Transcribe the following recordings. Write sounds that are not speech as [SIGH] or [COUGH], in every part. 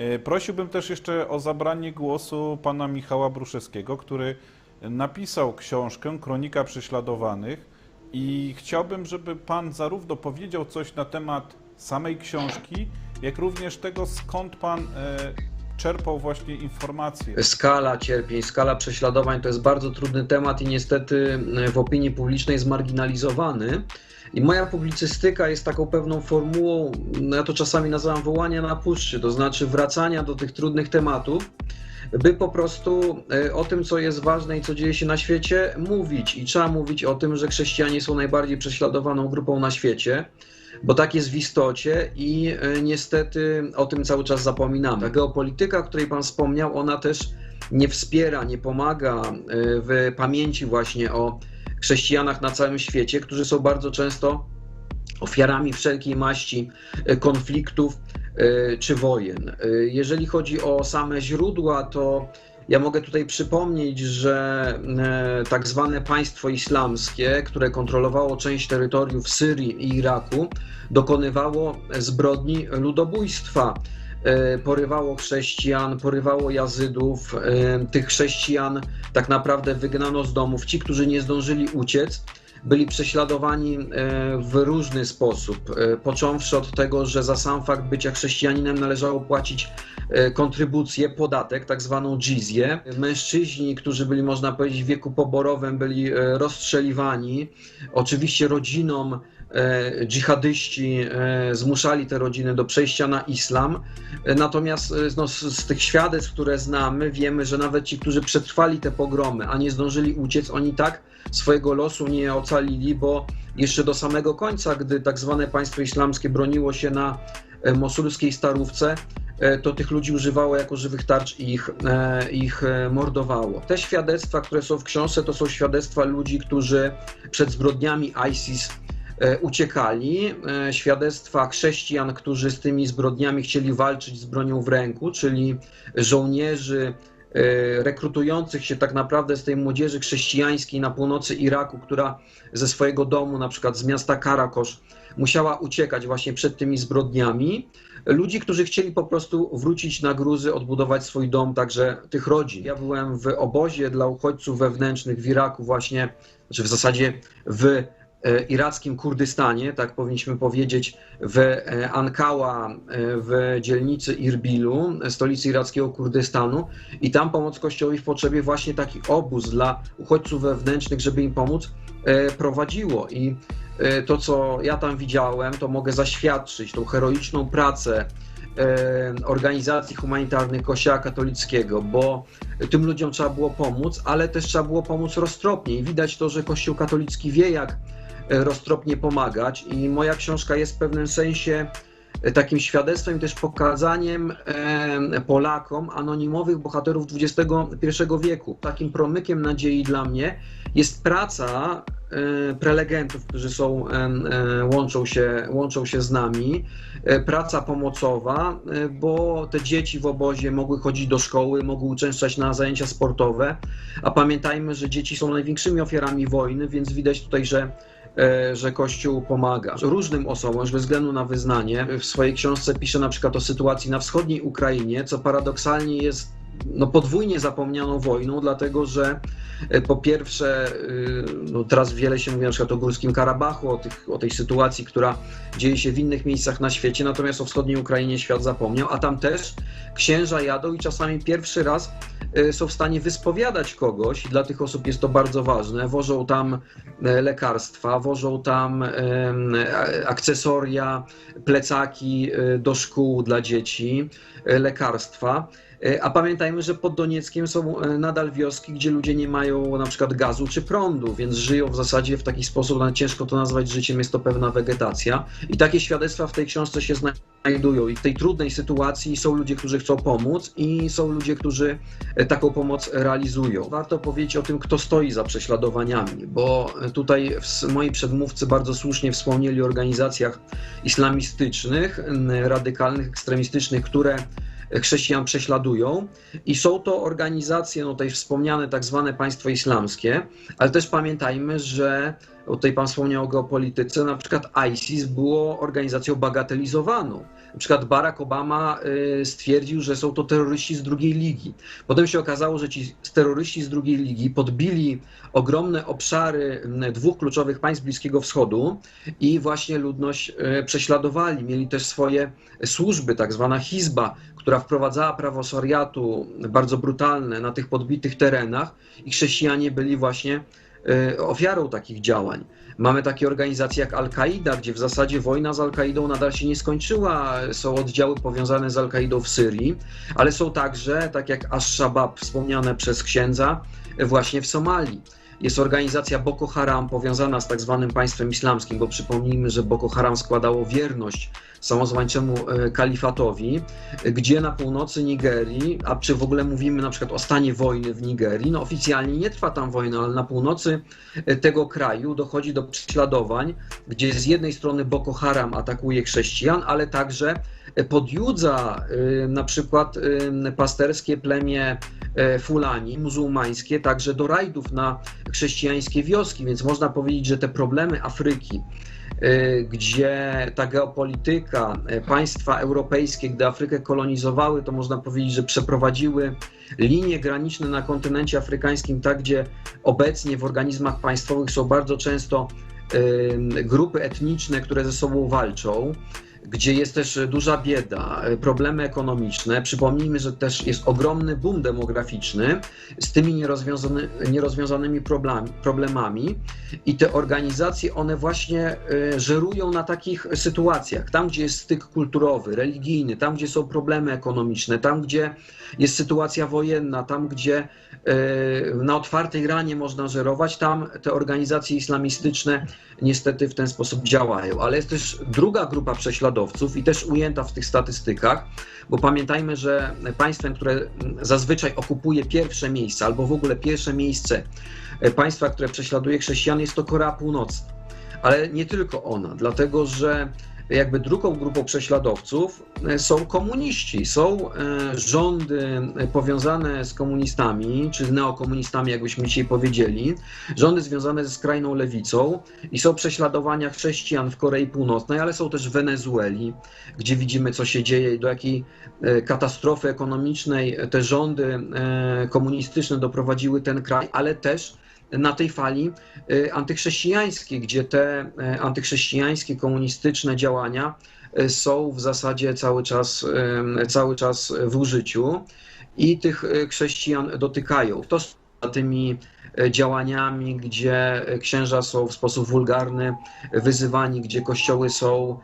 E, Prosiłbym też jeszcze o zabranie głosu pana Michała Bruszewskiego, który napisał książkę Kronika Prześladowanych i chciałbym, żeby pan zarówno powiedział coś na temat samej książki, jak również tego, skąd pan e, czerpał właśnie informacje. Skala cierpień, skala prześladowań to jest bardzo trudny temat i niestety w opinii publicznej zmarginalizowany. I moja publicystyka jest taką pewną formułą, no ja to czasami nazywam wołania na puszczy, to znaczy wracania do tych trudnych tematów, by po prostu e, o tym, co jest ważne i co dzieje się na świecie, mówić. I trzeba mówić o tym, że chrześcijanie są najbardziej prześladowaną grupą na świecie bo tak jest w istocie i e, niestety o tym cały czas zapominamy. Ta geopolityka, o której Pan wspomniał, ona też nie wspiera, nie pomaga e, w pamięci właśnie o chrześcijanach na całym świecie, którzy są bardzo często ofiarami wszelkiej maści e, konfliktów czy wojen. Jeżeli chodzi o same źródła, to ja mogę tutaj przypomnieć, że tak zwane państwo islamskie, które kontrolowało część terytoriów Syrii i Iraku, dokonywało zbrodni ludobójstwa. Porywało chrześcijan, porywało jazydów. Tych chrześcijan tak naprawdę wygnano z domów. Ci, którzy nie zdążyli uciec, byli prześladowani w różny sposób. Począwszy od tego, że za sam fakt bycia chrześcijaninem należało płacić kontrybucję, podatek, tak zwaną dżizję. Mężczyźni, którzy byli, można powiedzieć, w wieku poborowym, byli rozstrzeliwani. Oczywiście rodzinom dżihadyści zmuszali te rodziny do przejścia na islam. Natomiast no, z, z, tych świadectw, które znamy, wiemy, że nawet ci, którzy przetrwali te pogromy, a nie zdążyli uciec, oni tak swojego losu nie ocalili, bo jeszcze do samego końca, gdy tak zwane państwo islamskie broniło się na mosulskiej starówce, to tych ludzi używało jako żywych tarcz i ich, ich mordowało. Te świadectwa, które są w książce, to są świadectwa ludzi, którzy przed zbrodniami ISIS uciekali. Świadectwa chrześcijan, którzy z tymi zbrodniami chcieli walczyć z bronią w ręku, czyli żołnierzy rekrutujących się tak naprawdę z tej młodzieży chrześcijańskiej na północy Iraku, która ze swojego domu, na przykład z miasta Karakosz, musiała uciekać właśnie przed tymi zbrodniami. Ludzi, którzy chcieli po prostu wrócić na gruzy, odbudować swój dom, także tych rodzin. Ja byłem w obozie dla uchodźców wewnętrznych w Iraku, właśnie, znaczy w zasadzie w irackim Kurdystanie, tak powinniśmy powiedzieć, w Ankała, w dzielnicy Irbilu, stolicy irackiego Kurdystanu. I tam pomoc Kościołowi w potrzebie właśnie taki obóz dla uchodźców wewnętrznych, żeby im pomóc, prowadziło. I to, co ja tam widziałem, to mogę zaświadczyć tą heroiczną pracę organizacji humanitarnych Kościoła katolickiego, bo tym ludziom trzeba było pomóc, ale też trzeba było pomóc roztropnie. I widać to, że Kościół katolicki wie, jak roztropnie pomagać. I moja książka jest w pewnym sensie takim świadectwem też pokazaniem Polakom anonimowych bohaterów XXI wieku. Takim promykiem nadziei dla mnie jest praca prelegentów, którzy są, łączą, się, łączą się z nami, praca pomocowa, bo te dzieci w obozie mogły chodzić do szkoły, mogły uczęszczać na zajęcia sportowe, a pamiętajmy, że dzieci są największymi ofiarami wojny, więc widać tutaj, że że Kościół pomaga różnym osobom, bez względu na wyznanie. W swojej książce pisze na przykład o sytuacji na wschodniej Ukrainie, co paradoksalnie jest no, podwójnie zapomnianą wojną, dlatego że po pierwsze, no, teraz wiele się mówi na przykład o Górskim Karabachu, o, tych, o tej sytuacji, która dzieje się w innych miejscach na świecie, natomiast o wschodniej Ukrainie świat zapomniał, a tam też księża jadą i czasami pierwszy raz są w stanie wyspowiadać kogoś i dla tych osób jest to bardzo ważne. Wożą tam lekarstwa, wożą tam akcesoria, plecaki do szkół dla dzieci, lekarstwa. A pamiętajmy, że pod Donieckiem są nadal wioski, gdzie ludzie nie mają na przykład gazu czy prądu, więc żyją w zasadzie w taki sposób, nawet ciężko to nazwać życiem, jest to pewna wegetacja. I takie świadectwa w tej książce się znajdują. I w tej trudnej sytuacji są ludzie, którzy chcą pomóc i są ludzie, którzy taką pomoc realizują. Warto powiedzieć o tym, kto stoi za prześladowaniami, bo tutaj moi przedmówcy bardzo słusznie wspomnieli o organizacjach islamistycznych, radykalnych, ekstremistycznych, które chrześcijan prześladują i są to organizacje, no tutaj wspomniane tak zwane państwo islamskie, ale też pamiętajmy, że tutaj pan wspomniał o geopolityce, na przykład ISIS było organizacją bagatelizowaną. Na przykład Barack Obama y, stwierdził, że są to terroryści z drugiej ligi. Potem się okazało, że ci terroryści z drugiej ligi podbili ogromne obszary dwóch kluczowych państw Bliskiego Wschodu i właśnie ludność y, prześladowali. Mieli też swoje służby, tak zwana Hizba, która wprowadzała prawo szariatu bardzo brutalne na tych podbitych terenach i chrześcijanie byli właśnie y, ofiarą takich działań. Mamy takie organizacje jak Al-Kaida, gdzie w zasadzie wojna z Al-Kaidą nadal się nie skończyła. Są oddziały powiązane z Al-Kaidą w Syrii, ale są także, tak jak Ash-Shabaab wspomniane przez księdza, właśnie w Somalii. Jest organizacja Boko Haram powiązana z tak zwanym państwem islamskim, bo przypomnijmy, że Boko Haram składało wierność samozwańczemu e, kalifatowi, gdzie na północy Nigerii, a czy w ogóle mówimy na przykład o stanie wojny w Nigerii, no oficjalnie nie trwa tam wojna, ale na północy e, tego kraju dochodzi do prześladowań, gdzie z jednej strony Boko Haram atakuje chrześcijan, ale także podjudza e, na przykład e, pasterskie plemię e, Fulani, muzułmańskie, także do rajdów na chrześcijańskie wioski, więc można powiedzieć, że te problemy Afryki, e, gdzie ta geopolityka, e, państwa europejskie, gdy Afrykę kolonizowały, to można powiedzieć, że przeprowadziły linie graniczne na kontynencie afrykańskim, tak gdzie obecnie w organizmach państwowych są bardzo często e, grupy etniczne, które ze sobą walczą gdzie jest też duża bieda, problemy ekonomiczne. Przypomnijmy, że też jest ogromny boom demograficzny z tymi nierozwiązany, nierozwiązanymi problemami, problemami i te organizacje, one właśnie e, żerują na takich sytuacjach. Tam, gdzie jest styk kulturowy, religijny, tam, gdzie są problemy ekonomiczne, tam, gdzie jest sytuacja wojenna, tam, gdzie e, na otwartej ranie można żerować, tam te organizacje islamistyczne niestety w ten sposób działają. Ale jest też druga grupa prześladowców i też ujęta w tych statystykach, bo pamiętajmy, że państwem, które zazwyczaj okupuje pierwsze miejsce albo w ogóle pierwsze miejsce państwa, które prześladuje chrześcijan, jest to Korea Północna. Ale nie tylko ona, dlatego że jakby drugą grupą prześladowców e, są komuniści, są e, rządy e, powiązane z komunistami, czy neokomunistami, jakbyśmy dzisiaj powiedzieli, rządy związane ze skrajną lewicą i są prześladowania chrześcijan w Korei Północnej, ale są też w Wenezueli, gdzie widzimy, co się dzieje, do jakiej e, katastrofy ekonomicznej te rządy e, komunistyczne doprowadziły ten kraj, ale też na tej fali e, antychrześcijańskiej, gdzie te e, antychrześcijańskie, komunistyczne działania e, są w zasadzie cały czas, cały czas w użyciu i tych chrześcijan dotykają. To są tymi działaniami, gdzie księża są w sposób wulgarny wyzywani, gdzie kościoły są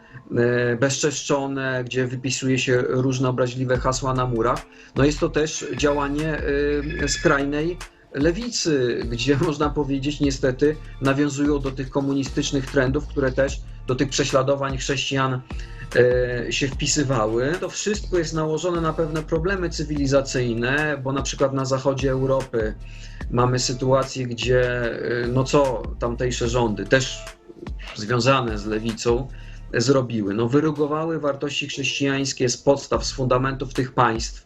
bezczeszczone, gdzie wypisuje się różne obraźliwe hasła na murach. No jest to też działanie skrajnej lewicy, gdzie [LAUGHS] można powiedzieć niestety nawiązują do tych komunistycznych trendów, które też do tych prześladowań chrześcijan e, się wpisywały. To wszystko jest nałożone na pewne problemy cywilizacyjne, bo na przykład na zachodzie Europy mamy sytuację, gdzie e, no co tamtejsze rządy, też związane z lewicą, e, zrobiły? No wyrugowały wartości chrześcijańskie z podstaw, z fundamentów tych państw.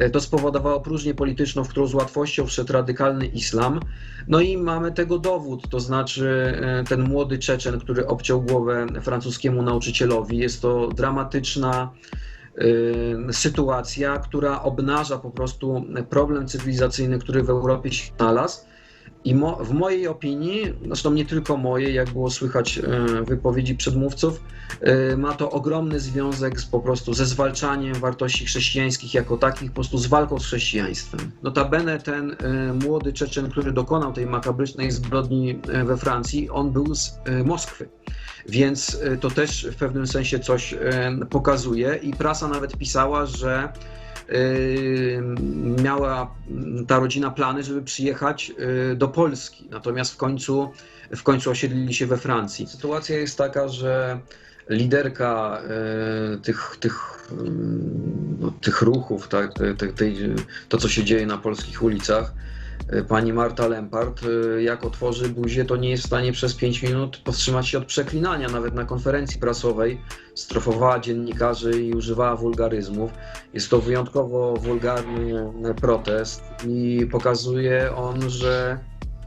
E, To spowodowało próżnię polityczną, w którą z łatwością wszedł radykalny islam. No i mamy tego dowód, to znaczy e, ten młody Czeczen, który obciął głowę francuskiemu nauczycielowi. Jest to dramatyczna e, sytuacja, która obnaża po prostu problem cywilizacyjny, który w Europie się znalazł. I mo, w mojej opinii, zresztą nie tylko mojej, jak było słychać e, wypowiedzi przedmówców, e, ma to ogromny związek z, po prostu ze zwalczaniem wartości chrześcijańskich jako takich, po prostu z walką z chrześcijaństwem. Notabene ten e, młody Czeczen, który dokonał tej makabrycznej zbrodni we Francji, on był z Moskwy. Więc to też w pewnym sensie coś pokazuje i prasa nawet pisała, że miała ta rodzina plany, żeby przyjechać yy, do Polski. Natomiast w końcu, w końcu osiedlili się we Francji. Sytuacja jest taka, że liderka yy, tych, tych, no, tych ruchów, tak, te, te, tej, to co się dzieje na polskich ulicach, pani Marta Lempart, yy, jak otworzy buzię, to nie jest w stanie przez 5 minut powstrzymać się od przeklinania, nawet na konferencji prasowej strofowała dziennikarzy i używała wulgaryzmów. Jest to wyjątkowo wulgarny protest i pokazuje on, że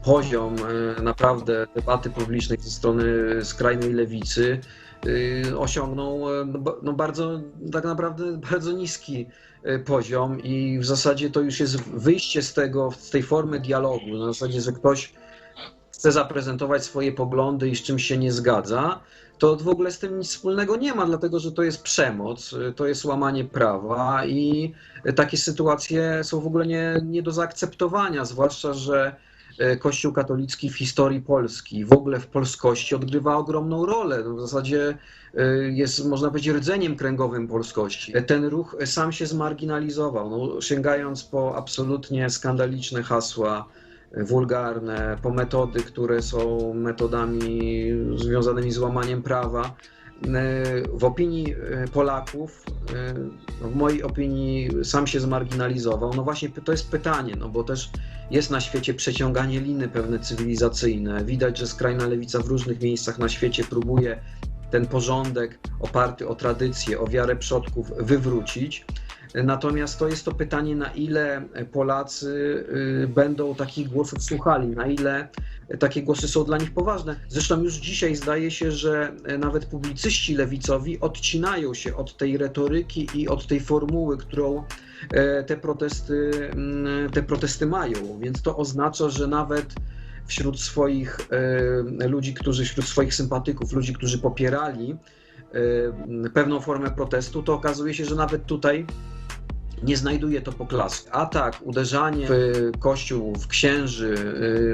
poziom e, naprawdę debaty publicznej ze strony skrajnej lewicy osiągnął e, no, no bardzo, tak naprawdę bardzo niski e, poziom i w zasadzie to już jest wyjście z tego, z tej formy dialogu, na zasadzie, że ktoś chce zaprezentować swoje poglądy i z czymś się nie zgadza, to w ogóle z tym nic wspólnego nie ma, dlatego że to jest przemoc, y, to jest łamanie prawa i takie sytuacje są w ogóle nie, nie do zaakceptowania, zwłaszcza, że e, Kościół katolicki w historii Polski, w ogóle w polskości odgrywa ogromną rolę. No w zasadzie e, jest, można powiedzieć, rdzeniem kręgowym polskości. E, Ten ruch sam się zmarginalizował, no, sięgając po absolutnie skandaliczne hasła, e, wulgarne, po metody, które są metodami związanymi z łamaniem prawa. E, W opinii e, Polaków, e, w mojej opinii, sam się zmarginalizował. No właśnie, to jest pytanie, no bo też jest na świecie przeciąganie liny pewne cywilizacyjne. Widać, że skrajna lewica w różnych miejscach na świecie próbuje ten porządek oparty o tradycję, o wiarę przodków wywrócić. Natomiast to jest to pytanie, na ile Polacy y, będą takich głosów słuchali, na ile takie głosy są dla nich poważne. Zresztą już dzisiaj zdaje się, że nawet publicyści lewicowi odcinają się od tej retoryki i od tej formuły, którą e, te protesty, mm, te protesty mają. Więc to oznacza, że nawet wśród swoich ludzi, którzy wśród swoich sympatyków, ludzi, którzy popierali pewną formę protestu, to okazuje się, że nawet tutaj nie znajduje to poklasku. A tak, uderzanie w kościół, w księży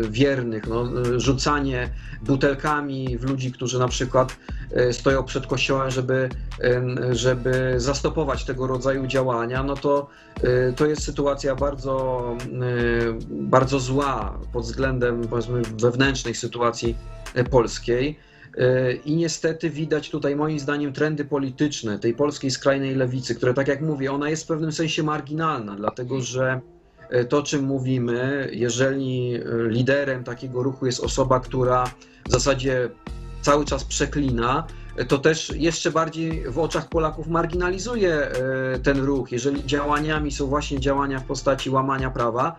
y, wiernych, no, y, rzucanie butelkami w ludzi, którzy na przykład y, stoją przed kościołem, żeby, żeby zastopować tego rodzaju działania, no to to jest sytuacja bardzo, bardzo zła pod względem powiedzmy wewnętrznej sytuacji polskiej. I niestety widać tutaj moim zdaniem trendy polityczne tej polskiej skrajnej lewicy, które tak jak mówię, ona jest w pewnym sensie marginalna, dlatego że e, to, czym mówimy, jeżeli e, liderem takiego ruchu jest osoba, która w zasadzie cały czas przeklina, e, to też jeszcze bardziej w oczach Polaków marginalizuje ten ruch. Jeżeli działaniami są właśnie działania w postaci łamania prawa,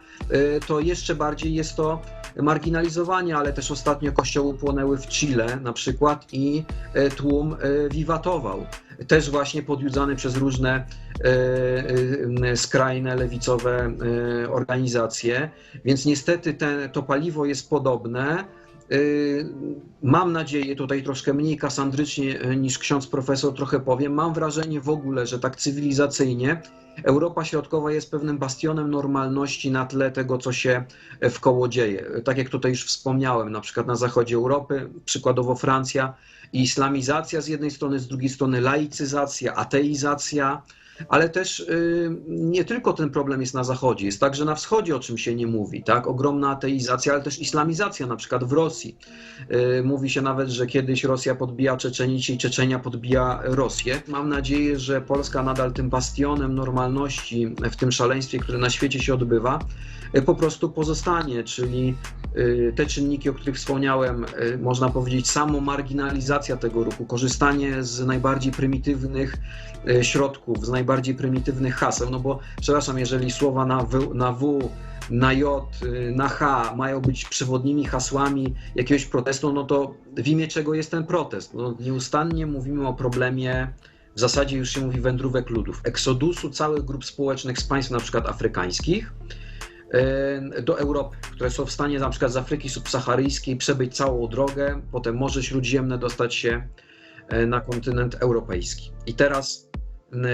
to jeszcze bardziej jest to marginalizowanie, ale też ostatnio kościoły płonęły w Chile na przykład i e, tłum e, wiwatował. Też właśnie podjudzany przez różne e, skrajne, lewicowe organizacje. Więc niestety te, to paliwo jest podobne. Y, Mam nadzieję, tutaj troszkę mniej kasandrycznie y, niż ksiądz profesor trochę powiem, mam wrażenie w ogóle, że tak cywilizacyjnie Europa Środkowa jest pewnym bastionem normalności na tle tego, co się w koło dzieje. Tak jak tutaj już wspomniałem, na przykład na zachodzie Europy, przykładowo Francja islamizacja z jednej strony, z drugiej strony laicyzacja, ateizacja, ale też y, nie tylko ten problem jest na zachodzie, jest także na wschodzie, o czym się nie mówi, tak? Ogromna ateizacja, ale też islamizacja, na przykład w Rosji. Y, Mówi się nawet, że kiedyś Rosja podbija Czeczenię, dzisiaj Czeczenia podbija Rosję. Mam nadzieję, że Polska nadal tym bastionem normalności w tym szaleństwie, które na świecie się odbywa, y, po prostu pozostanie, czyli te czynniki, o których wspomniałem, można powiedzieć, samo marginalizacja tego ruchu, korzystanie z najbardziej prymitywnych środków, z najbardziej prymitywnych haseł, no bo przepraszam, jeżeli słowa na W, na w na J, y, na H mają być przewodnimi hasłami jakiegoś protestu, no to w imię czego jest ten protest? No, nieustannie mówimy o problemie, w zasadzie już się mówi wędrówek ludów, eksodusu całych grup społecznych z państw na przykład afrykańskich y, do Europy, które są w stanie na przykład z Afryki subsaharyjskiej przebyć całą drogę, potem Morze Śródziemne dostać się y, na kontynent europejski. I teraz,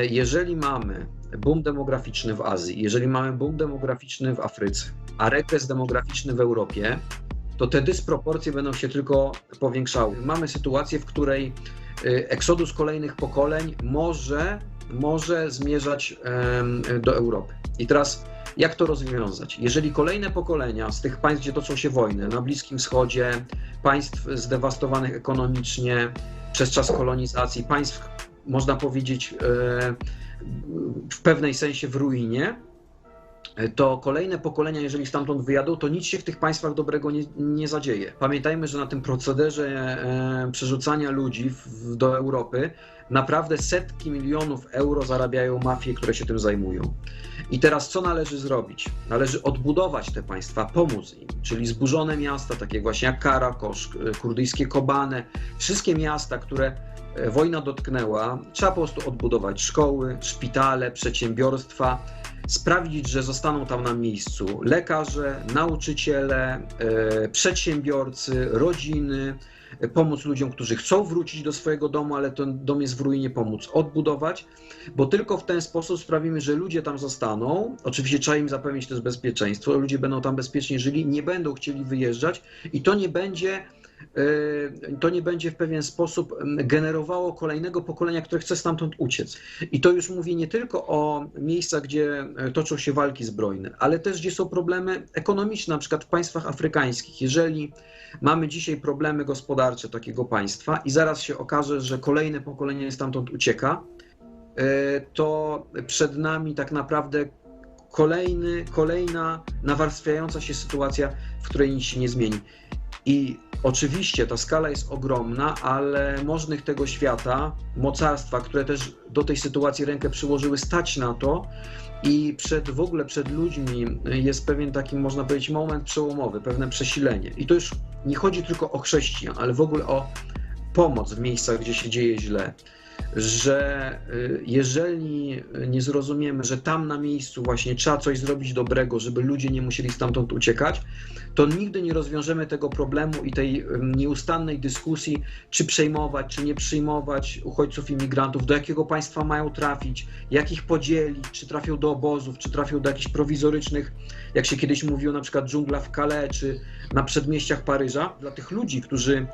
jeżeli mamy boom demograficzny w Azji, jeżeli mamy boom demograficzny w Afryce, a regres demograficzny w Europie, to te dysproporcje będą się tylko powiększały. Mamy sytuację, w której y, eksodus kolejnych pokoleń może, może zmierzać do Europy. I teraz jak to rozwiązać? Jeżeli kolejne pokolenia z tych państw, gdzie toczą się wojny, na Bliskim Wschodzie, państw zdewastowanych ekonomicznie przez czas kolonizacji, państw, można powiedzieć, e, w pewnej sensie w ruinie, to kolejne pokolenia, jeżeli stamtąd wyjadą, to nic się w tych państwach dobrego nie, nie zadzieje. Pamiętajmy, że na tym procederze e, przerzucania ludzi w, do Europy naprawdę setki milionów euro zarabiają mafie, które się tym zajmują. I teraz co należy zrobić? Należy odbudować te państwa, pomóc im, czyli zburzone miasta, takie właśnie jak Karakosz, kurdyjskie Kobane, wszystkie miasta, które e, wojna dotknęła, trzeba po prostu odbudować szkoły, szpitale, przedsiębiorstwa, sprawić, że zostaną tam na miejscu lekarze, nauczyciele, e, przedsiębiorcy, rodziny, e, pomóc ludziom, którzy chcą wrócić do swojego domu, ale ten dom jest w ruinie, pomóc odbudować, bo tylko w ten sposób sprawimy, że ludzie tam zostaną. Oczywiście trzeba im zapewnić też bezpieczeństwo, ludzie będą tam bezpiecznie żyli, nie będą chcieli wyjeżdżać i to nie będzie e, to nie będzie w pewien sposób generowało kolejnego pokolenia, które chce stamtąd uciec. I to już mówię nie tylko o miejscach, gdzie toczą się walki zbrojne, ale też gdzie są problemy ekonomiczne, na przykład w państwach afrykańskich. Jeżeli mamy dzisiaj problemy gospodarcze takiego państwa i zaraz się okaże, że kolejne pokolenie stamtąd ucieka, e, to przed nami tak naprawdę kolejny, kolejna nawarstwiająca się sytuacja, w której nic się nie zmieni. I oczywiście ta skala jest ogromna, ale możnych tego świata, mocarstwa, które też do tej sytuacji rękę przyłożyły, stać na to. I przed w ogóle przed ludźmi jest pewien taki, można powiedzieć, moment przełomowy, pewne przesilenie. I to już nie chodzi tylko o chrześcijan, ale w ogóle o pomoc w miejscach, gdzie się dzieje źle że y, jeżeli nie zrozumiemy, że tam na miejscu właśnie trzeba coś zrobić dobrego, żeby ludzie nie musieli stamtąd uciekać, to nigdy nie rozwiążemy tego problemu i tej nieustannej dyskusji, czy przejmować, czy nie przyjmować uchodźców, imigrantów, do jakiego państwa mają trafić, jak ich podzielić, czy trafią do obozów, czy trafią do jakichś prowizorycznych, jak się kiedyś mówiło, na przykład dżungla w Calais, czy na przedmieściach Paryża. Dla tych ludzi, którzy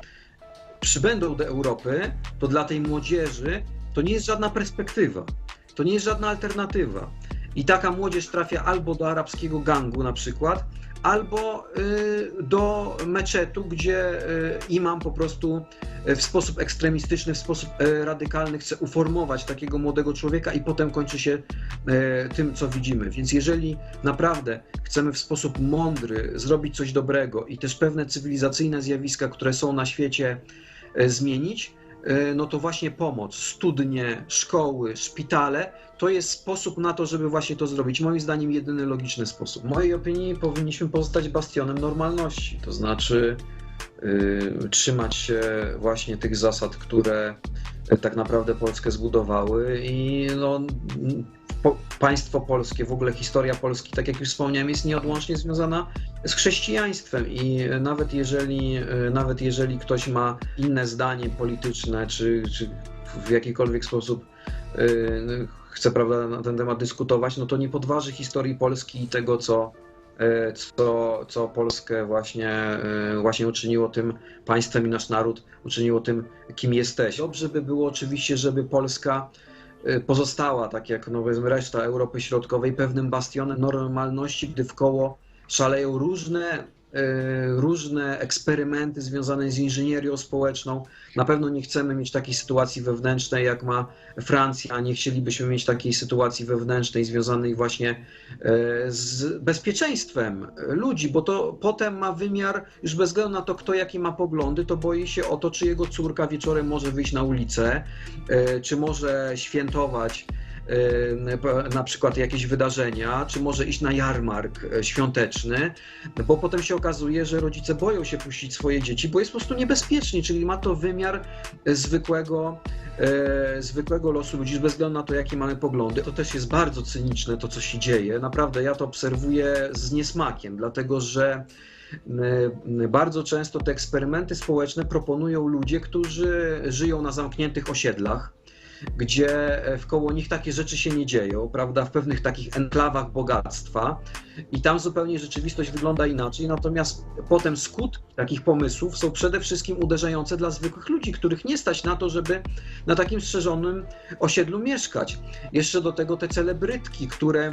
przybędą do Europy, to dla tej młodzieży to nie jest żadna perspektywa, to nie jest żadna alternatywa. I taka młodzież trafia albo do arabskiego gangu na przykład, albo y, do meczetu, gdzie y, imam po prostu y, w sposób ekstremistyczny, w sposób radykalny chce uformować takiego młodego człowieka i potem kończy się tym, co widzimy. Więc jeżeli naprawdę chcemy w sposób mądry zrobić coś dobrego i też pewne cywilizacyjne zjawiska, które są na świecie, zmienić, no to właśnie pomoc, studnie, szkoły, szpitale, to jest sposób na to, żeby właśnie to zrobić. Moim zdaniem jedyny logiczny sposób. W mojej opinii powinniśmy pozostać bastionem normalności, to znaczy yy, trzymać się właśnie tych zasad, które tak naprawdę Polskę zbudowały i no, po, państwo polskie, w ogóle historia Polski, tak jak już wspomniałem, jest nieodłącznie związana z chrześcijaństwem i nawet jeżeli, nawet jeżeli ktoś ma inne zdanie polityczne, czy, czy w jakikolwiek sposób yy, chce prawda, na ten temat dyskutować, no to nie podważy historii Polski i tego, co, yy, co, co Polskę właśnie, właśnie uczyniło tym państwem i nasz naród uczyniło tym, kim jesteś. Dobrze by było oczywiście, żeby Polska pozostała, tak jak no, reszta Europy Środkowej, pewnym bastionem normalności, gdy w koło szaleją różne, różne eksperymenty związane z inżynierią społeczną. Na pewno nie chcemy mieć takiej sytuacji wewnętrznej, jak ma Francja, nie chcielibyśmy mieć takiej sytuacji wewnętrznej związanej właśnie z bezpieczeństwem ludzi, bo to potem ma wymiar, już bez względu na to, kto jakie ma poglądy, to boi się o to, czy jego córka wieczorem może wyjść na ulicę, czy może świętować na przykład jakieś wydarzenia, czy może iść na jarmark świąteczny, bo potem się okazuje, że rodzice boją się puścić swoje dzieci, bo jest po prostu niebezpiecznie, czyli ma to wymiar zwykłego, zwykłego losu ludzi, bez względu na to, jakie mamy poglądy. To też jest bardzo cyniczne, to co się dzieje. Naprawdę ja to obserwuję z niesmakiem, dlatego że bardzo często te eksperymenty społeczne proponują ludzie, którzy żyją na zamkniętych osiedlach gdzie e, wkoło nich takie rzeczy się nie dzieją, prawda, w pewnych takich enklawach bogactwa. I tam zupełnie rzeczywistość wygląda inaczej, natomiast potem skutki takich pomysłów są przede wszystkim uderzające dla zwykłych ludzi, których nie stać na to, żeby na takim strzeżonym osiedlu mieszkać. Jeszcze do tego te celebrytki, które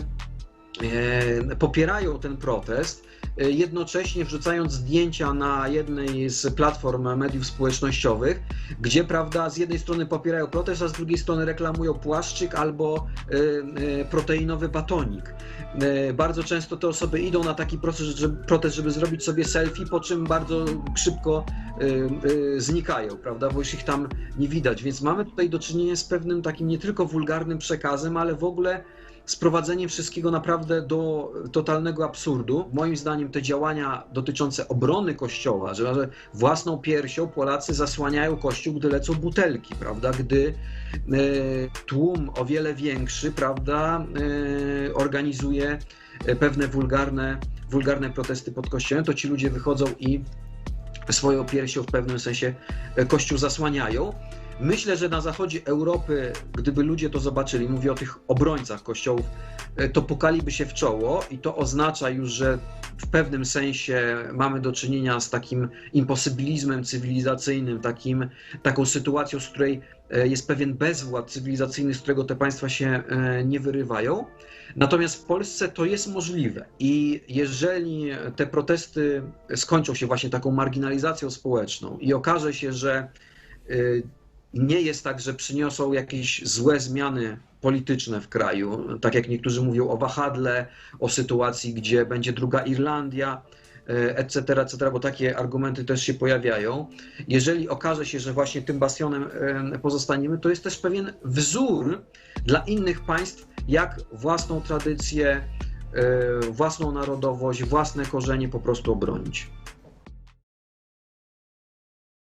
e, popierają ten protest, jednocześnie wrzucając zdjęcia na jednej z platform mediów społecznościowych, gdzie prawda z jednej strony popierają protest, a z drugiej strony reklamują płaszczyk albo y, y, proteinowy batonik. Bardzo często te osoby idą na taki protest, żeby, zrobić sobie selfie, po czym bardzo szybko znikają, prawda, bo już ich tam nie widać. Więc mamy tutaj do czynienia z pewnym takim nie tylko wulgarnym przekazem, ale w ogóle sprowadzenie wszystkiego naprawdę do totalnego absurdu. Moim zdaniem te działania dotyczące obrony kościoła, że własną piersią Polacy zasłaniają kościół, gdy lecą butelki, prawda? Gdy e, tłum o wiele większy, prawda, e, organizuje e, pewne wulgarne, wulgarne protesty pod kościołem, to ci ludzie wychodzą i swoją piersią w pewnym sensie kościół zasłaniają. Myślę, że na zachodzie Europy, gdyby ludzie to zobaczyli, mówię o tych obrońcach kościołów, e, to pukaliby się w czoło i to oznacza już, że w pewnym sensie mamy do czynienia z takim imposybilizmem cywilizacyjnym, takim, taką sytuacją, z której e, jest pewien bezwład cywilizacyjny, z którego te państwa się e, nie wyrywają. Natomiast w Polsce to jest możliwe i jeżeli te protesty skończą się właśnie taką marginalizacją społeczną i okaże się, że nie jest tak, że przyniosą jakieś złe zmiany polityczne w kraju, tak jak niektórzy mówią o wahadle, o sytuacji, gdzie będzie druga Irlandia, etc., etc., bo takie argumenty też się pojawiają. Jeżeli okaże się, że właśnie tym bastionem e, pozostaniemy, to jest też pewien wzór dla innych państw, jak własną tradycję, e, własną narodowość, własne korzenie po prostu obronić.